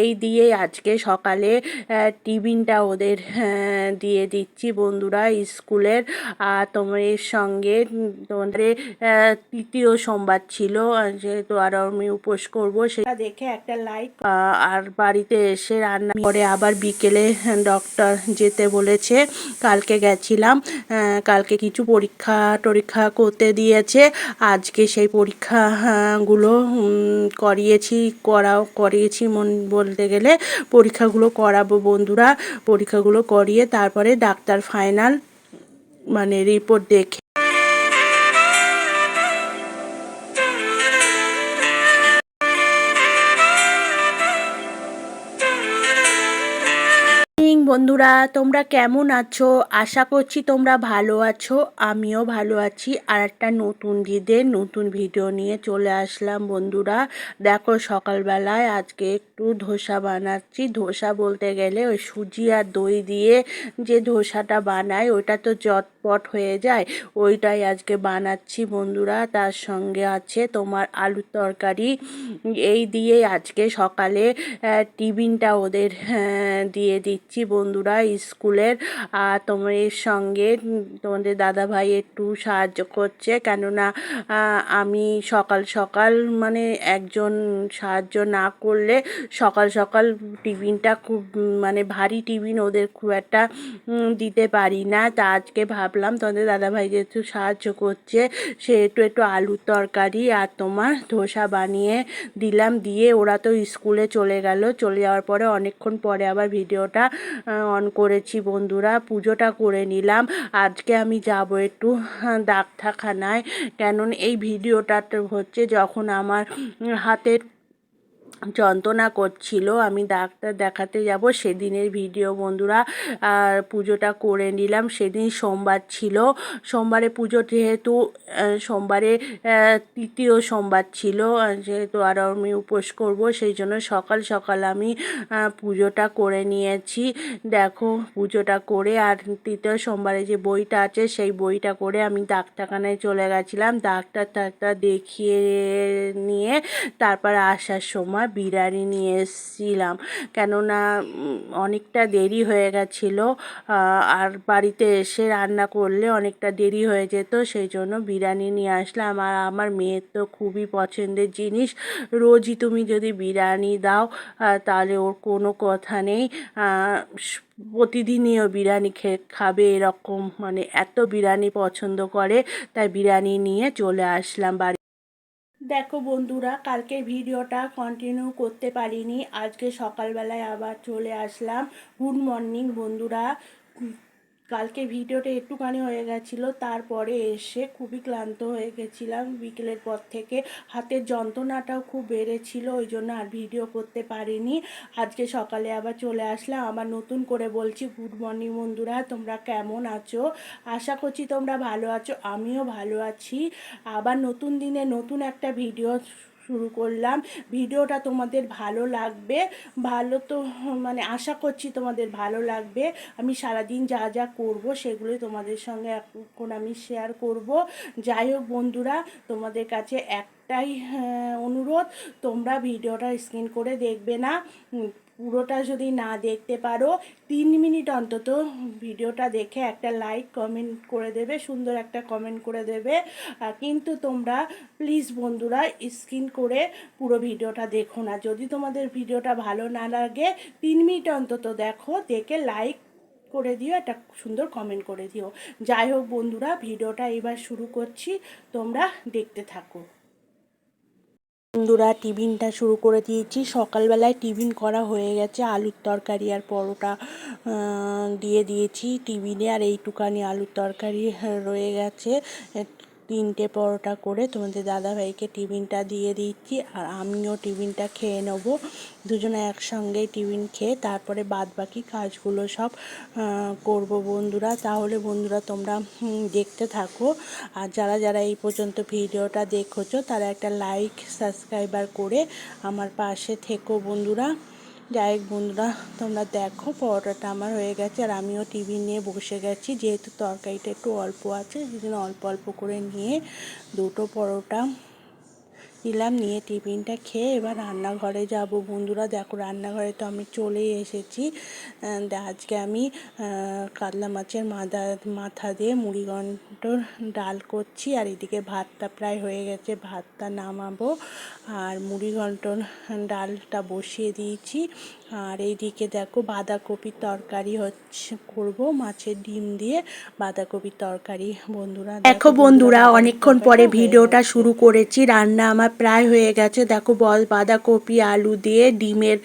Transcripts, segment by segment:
এই দিয়ে আজকে সকালে টিফিনটা ওদের দিয়ে দিচ্ছি বন্ধুরা স্কুলের। আর তোমার সঙ্গে, তোমাদের তৃতীয় সোমবার ছিল যেহেতু আর আমি উপোস করব, সেটা দেখে একটা লাইক আর বাড়িতে এসে রান্না করে আবার বিকেলে ডক্টর যেতে বলেছে। কালকে গেছিলাম কালকে কিছু পরীক্ষা টরীক্ষা করতে দিয়েছে। আজকে সেই পরীক্ষাগুলো করিয়েছি, করাও, করিয়েছি মন বলতে গেলে পরীক্ষাগুলো করাবো বন্ধুরা পরীক্ষাগুলো করিয়ে তারপরে ডাক্তার ফাইনাল মানে রিপোর্ট দেখে বন্ধুরা, তোমরা কেমন আছো? আশা করছি তোমরা ভালো আছো, আমিও ভালো আছি। আর একটা নতুন দিদের নতুন ভিডিও নিয়ে চলে আসলাম বন্ধুরা। দেখো সকালবেলায় আজকে একটু ধোসা বানাচ্ছি। ধোসা বলতে গেলে ওই সুজি আর দই দিয়ে যে ধোসাটা বানায় ওটা তো চটপট হয়ে যায়। ওইটাই আজকে বানাচ্ছি বন্ধুরা। তার সঙ্গে আছে তোমার আলুর তরকারি। এই দিয়ে আজকে সকালে টিফিনটা ওদের দিয়ে দিচ্ছি বন্ধুরা স্কুলের। আর তোমার এর সঙ্গে, তোমাদের দাদা ভাই একটু সাহায্য করছে। কেননা আমি সকাল সকাল মানে একজন সাহায্য না করলে সকাল সকাল টিফিনটা খুব মানে ভারী টিফিন ওদের খুব একটা দিতে পারি না। তা আজকে ভাবলাম তোমাদের দাদা ভাই যেহেতু সাহায্য করছে। সেহেতু একটু আলুর তরকারি আর তোমার ধোসা বানিয়ে দিলাম দিয়ে ওরা তো স্কুলে চলে গেল। চলে যাওয়ার পরে অনেকক্ষণ পরে আবার ভিডিওটা অন করেছি বন্ধুরা। পুজোটা করে নিলাম। আজকে আমি যাব একটু ডাক্তারখানায় কেন এই ভিডিওটা হচ্ছে যখন আমার হাতের যন্ত্রণা করছিল, আমি ডাক্তার দেখাতে যাব। সেদিনের ভিডিও বন্ধুরা আর পুজোটা করে নিলাম। সেদিন সোমবার ছিল। সোমবারে পুজো যেহেতু সোমবারে তৃতীয় সোমবার ছিল যেহেতু আর আমি উপোস করব, সেই জন্য সকাল সকাল আমি পুজোটা করে নিয়েছি। দেখো, পুজোটা করে আর তৃতীয় সোমবারে যে বইটা আছে, সেই বইটা করে আমি ডাক্তারখানায় চলে গেছিলাম। ডাক্তার টাক্তার দেখিয়ে নিয়ে তারপর আসার সময় বিরিয়ানি নিয়ে এসেছিলাম। কেননা অনেকটা দেরি হয়ে গেছিল। আর বাড়িতে এসে রান্না করলে অনেকটা দেরি হয়ে যেত, সেই জন্য বিরিয়ানি নিয়ে আসলাম। আর আমার মেয়ের তো খুবই পছন্দের জিনিস। রোজই তুমি যদি বিরিয়ানি দাও তাহলে ওর কোনো কথা নেই। প্রতিদিনই ও বিরিয়ানি খেয়ে খাবে এরকম। মানে এত বিরিয়ানি পছন্দ করে, তাই বিরিয়ানি নিয়ে চলে আসলাম বাড়ি। দেখো বন্ধুরা, কালকে ভিডিওটা কন্টিনিউ করতে পারিনি। আজকে সকালবেলায় আবার চলে আসলাম। গুড মর্নিং বন্ধুরা। কালকে ভিডিওটা একটুখানি হয়ে গেছিল, তারপরে এসে খুবই ক্লান্ত হয়ে গেছিলাম। বিকেলের পর থেকে হাতের যন্ত্রণাটাও খুব বেড়েছিল, ওই জন্য আর ভিডিও করতে পারিনি। আজকে সকালে আবার চলে আসলাম, আবার নতুন করে বলছি, গুড মর্নিং বন্ধুরা, তোমরা কেমন আছো? আশা করছি তোমরা ভালো আছো, আমিও ভালো আছি। আবার নতুন দিনে নতুন একটা ভিডিও শুরু করলাম। ভিডিওটা তোমাদের ভালো লাগবে। ভালো তো মানে আশা করছি তোমাদের ভালো লাগবে। আমি সারাদিন যা যা করব সেগুলোই তোমাদের সঙ্গে এখন আমি শেয়ার করব। যাই হোক বন্ধুরা, তোমাদের কাছে একটাই অনুরোধ, তোমরা ভিডিওটা স্ক্রিন করে দেখবে না। পুরোটা যদি না দেখতে পারো, তিন মিনিট অন্তত ভিডিওটা দেখে একটা লাইক কমেন্ট করে দেবে, সুন্দর একটা কমেন্ট করে দেবে। কিন্তু তোমরা প্লিজ বন্ধুরা স্ক্রিন করে পুরো ভিডিওটা দেখো না। যদি তোমাদের ভিডিওটা ভালো না লাগে, তিন মিনিট অন্তত দেখো, দেখে লাইক করে দিও, একটা সুন্দর কমেন্ট করে দিও। যাই হোক বন্ধুরা, ভিডিওটা এবার শুরু করছি। তোমরা দেখতে থাকো। বন্ধুরা টিফিনটা শুরু করে দিয়েছি। সকালবেলায় টিফিন করা হয়ে গেছে। আলুর তরকারি আর পরোটা দিয়ে দিয়েছি টিফিনে। আর এইটুকানি আলুর তরকারি রয়ে গেছে। তিনটে পরোটা করে তোমাদের দাদাভাইকে টিফিনটা দিয়ে দিচ্ছি আর আমিও টিফিনটা খেয়ে নেব। দুজনে একসঙ্গে টিফিন খেয়ে তারপরে বাদ বাকি কাজগুলো সব করব বন্ধুরা। তাহলে বন্ধুরা তোমরা দেখতে থাকো। আর যারা যারা এই পর্যন্ত ভিডিওটা দেখছ তারা একটা লাইক, সাবস্ক্রাইবার করে আমার পাশে থেকো বন্ধুরা। যাই হোক বন্ধুরা, তোমরা দেখো পরোটাটা আমার হয়ে গেছে আর আমিও টিভি নিয়ে বসে গেছি। যেহেতু তরকারিটা একটু অল্প আছে সেই অল্প অল্প করে নিয়ে দুটো পরোটা দিলাম নিয়ে টিফিনটা খেয়ে এবার রান্নাঘরে যাব। বন্ধুরা দেখো রান্নাঘরে তো আমি চলেই এসেছি। আজকে আমি কাতলা মাছের মাথা মাথা দিয়ে মুড়িঘণ্ট ডাল করছি। আর এদিকে ভাতটা প্রায় হয়ে গেছে ভাতটা নামাবো। আর মুড়িঘণ্ট ডালটা বসিয়ে দিয়েছি। আর এইদিকে দেখো বাঁধাকপির তরকারি হচ্ছে করব মাছের ডিম দিয়ে বাঁধাকপির তরকারি। বন্ধুরা দেখো বন্ধুরা অনেকক্ষণ পরে ভিডিওটা শুরু করেছি। রান্না আমার প্রায় হয়ে গেছে। দেখো বাঁধাকপি, আলু দিয়ে ডিমের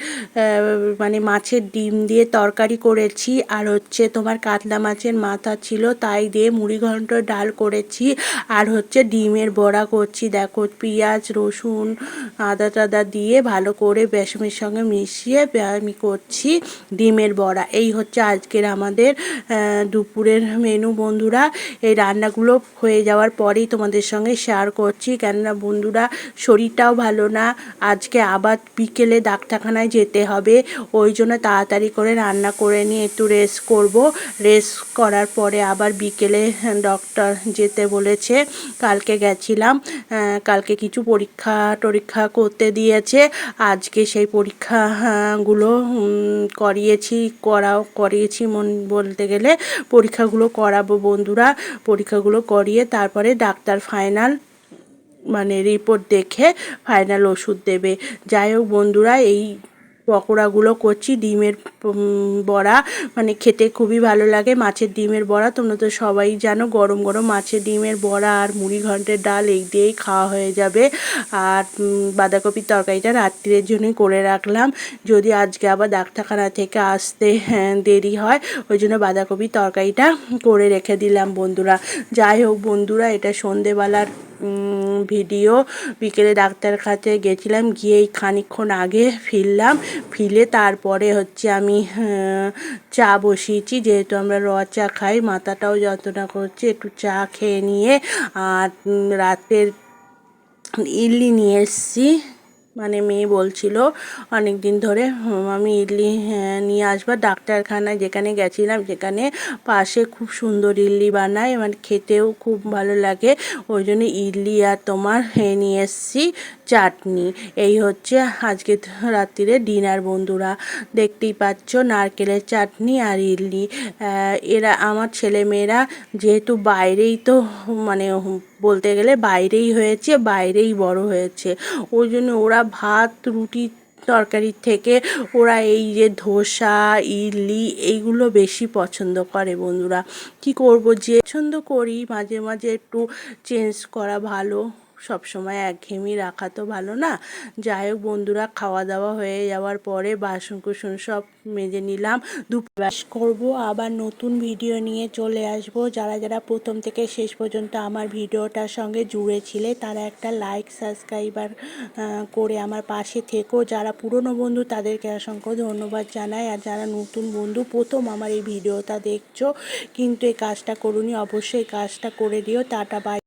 মানে মাছের ডিম দিয়ে তরকারি করেছি। আর হচ্ছে তোমার কাতলা মাছের মাথা ছিল, তাই দিয়ে মুড়ি ঘন্ট ডাল করেছি। আর হচ্ছে ডিমের বড়া করছি। দেখো পেঁয়াজ, রসুন, আদা টাদা দিয়ে ভালো করে বেসমের সঙ্গে মিশিয়ে আমি করছি ডিমের বড়া। এই হচ্ছে আজকের আমাদের দুপুরের মেনু। বন্ধুরা, এই রান্নাগুলো হয়ে যাওয়ার পরেই তোমাদের সঙ্গে শেয়ার করছি। কেননা বন্ধুরা শরীরটাও ভালো না। আজকে আবার বিকেলে ডাক্তারখানায় যেতে হবে। ওই জন্য তাড়াতাড়ি করে রান্না করে নিয়ে একটু রেস্ট করব। রেস্ট করার পরে আবার বিকেলে ডক্টর যেতে বলেছে। কালকে গেছিলাম। কালকে কিছু পরীক্ষা টরীক্ষা করতে দিয়েছে। আজকে সেই পরীক্ষাগুলো করিয়েছি, করাও, করিয়েছি মন, বলতে গেলে পরীক্ষাগুলো করাবো বন্ধুরা। পরীক্ষাগুলো করিয়ে তারপরে ডাক্তার ফাইনাল মানে রিপোর্ট দেখে ফাইনাল ওষুধ দেবে। যাই হোক বন্ধুরা এই পকোড়াগুলো করছি ডিমের বড়া মানে খেতে খুবই ভালো লাগে মাছের ডিমের বড়া। তোমরা তো সবাই জানো গরম গরম মাছের ডিমের বড়া আর মুড়ি ঘন্টের ডাল এই দিয়েই খাওয়া হয়ে যাবে। আর বাঁধাকপির তরকারিটা রাত্রির জন্যই করে রাখলাম। যদি আজকে আবার ডাক্তারখানা থেকে আসতে হ্যাঁ, দেরি হয় ওই জন্য বাঁধাকপির তরকারিটা করে রেখে দিলাম বন্ধুরা। যাই হোক বন্ধুরা এটা সন্ধেবেলার ভিডিও। বিকেলে ডাক্তার কাছে গেছিলাম গিয়ে খানিক্ষণ আগে ফিরলাম। ফিরে তারপরে হচ্ছে আমি চা বসিয়েছি, যেহেতু আমরা র চা খাই, মাথাটাও যন্ত্রণা করছে, একটু চা খেয়ে নিয়ে, আর রাতের ইডলি নিয়ে এসেছি। মানে মেয়ে বলছিল অনেক দিন ধরে আমি ইডলি হ্যাঁ, নিয়ে আসব ডাক্তারখানায়। যেখানে গেছিলাম সেখানে পাশে খুব সুন্দর ইডলি বানায় মানে খেতেও খুব ভালো লাগে। ওই জন্য ইডলি আর তোমার নিয়ে এসেছি চাটনি। এই হচ্ছে আজকে রাত্রিরে ডিনার বন্ধুরা। দেখতেই পাচ্ছ নারকেলের চাটনি আর ইডলি। এরা আমার ছেলেমেয়েরা যেহেতু বাইরেই তো মানে বলতে গেলে বাইরেই হয়েছে বাইরেই বড় হয়েছে। ওই জন্য ওরা ভাত, রুটি তরকারির থেকে ওরা এই যে ধোসা, ইডলি এইগুলো বেশি পছন্দ করে বন্ধুরা। কি করব? যে পছন্দ করি, মাঝে মাঝে একটু চেঞ্জ করা ভালো। সব সময় একঘেয়েমি রাখা তো ভালো না। যাই হোক বন্ধুরা খাওয়া দাওয়া হয়ে যাওয়ার পরে বাসন কুসন সব মেজে নিলাম। দুপাস করব, আবার নতুন ভিডিও নিয়ে চলে আসব। যারা যারা প্রথম থেকে শেষ পর্যন্ত আমার ভিডিওটার সঙ্গে জুড়ে ছিলে, তারা একটা লাইক সাবস্ক্রাইবার করে আমার পাশে থেকো। যারা পুরনো বন্ধু, তাদেরকে অসংখ্য ধন্যবাদ জানাই। আর যারা নতুন বন্ধু, প্রথম আমার এই ভিডিওটা দেখছ, কিন্তু এই কাজটা করুনি, অবশ্যই কাজটা করে দিও। Tata bye